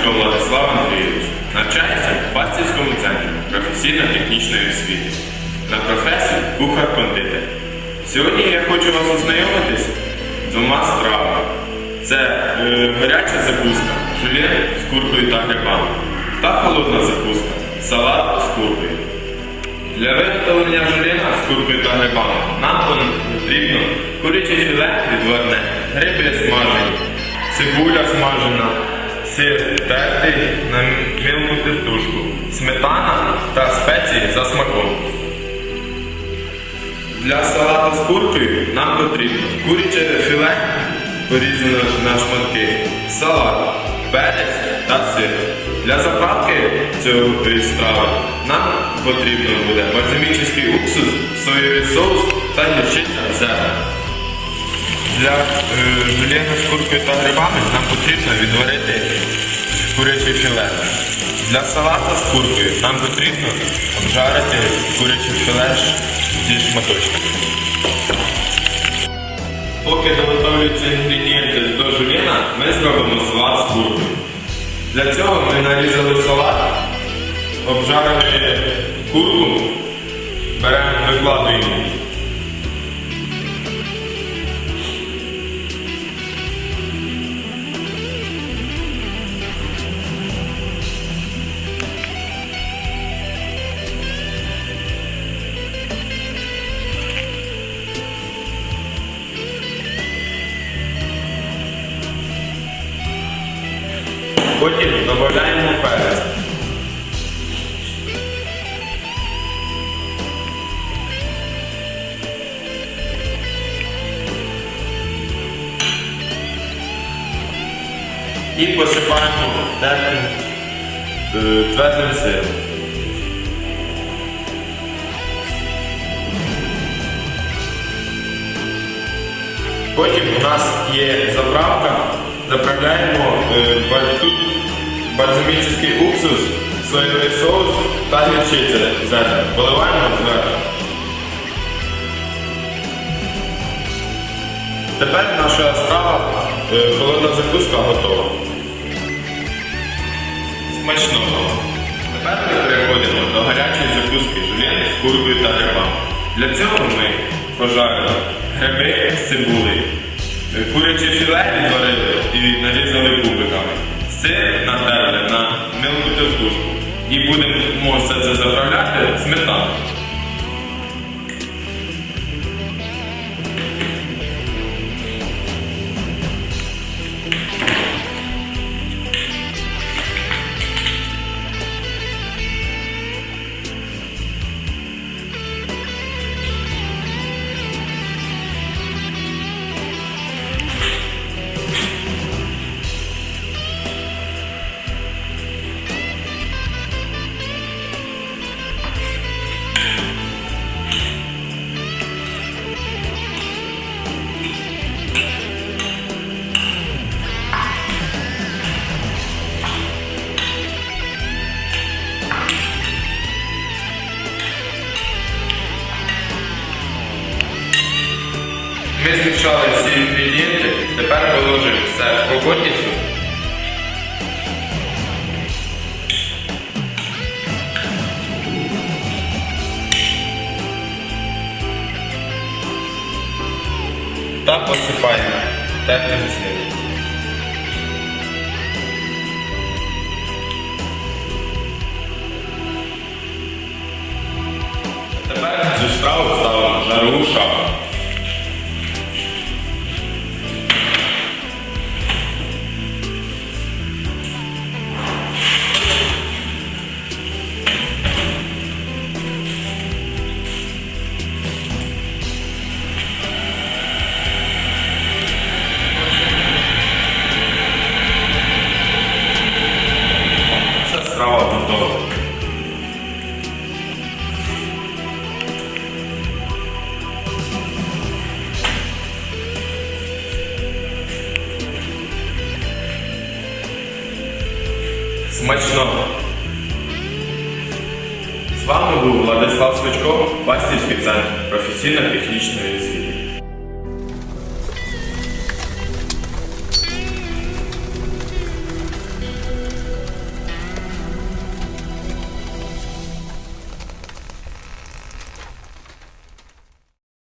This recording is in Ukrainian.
Романченко Владислав Андрійович навчається в Пастівському центрі професійно-технічної освіти на професії кухар-кондитер. Сьогодні я хочу вас ознайомитись з двома стравами. Це е, гаряча закуска, жулєн з куркою та грибами та холодна закуска, салат з куркою. Для виготовлення жуліна з куркою та грибами нам потрібно куряче філе відварне, гриби смажені, цибуля смажена, сир тертий на мілку тертушку, сметана та спеції за смаком. Для салату з куркою нам потрібно куряче філе порізане на шматки, салат, перець та сир. Для заправки цієї страви нам потрібно буде бальзамічний уксус, соєвий соус та гірчиця зелень. Для жульєна з куркою та грибами нам потрібно відварити куряче філе. Для салата з куркою нам потрібно обжарити куряче філе зі шматочками. Поки доготовлюються інгредієнти до жульєна, ми зробимо салат з куркою. Для цього ми нарізали салат, обжарили курку, беремо, викладуємо. Потім додаємо перець. І посипаємо тертим е, твердим сиром. Потім у нас є заправка. Заправляємо тут бальзамічний уксус, соєвий соус та гірчиця. Поливаємо зверху. Тепер наша страва е, холодна закуска готова. Смачного. Тепер ми переходимо до гарячої закуски жулєн з куркою та грибами. Для цього ми пожарили гриби з цибулею. Куряче філе відварили і нарізали кубиками. Сир натерли на мілку тертушку. І будемо все це заправляти сметаною. Змішали всі інгредієнти, тепер положимо все в кокотницю. Та посипаємо тертим сиром. Смачного! З вами був Владислав Свичко, Фастівський центр професійно-технічної освіти.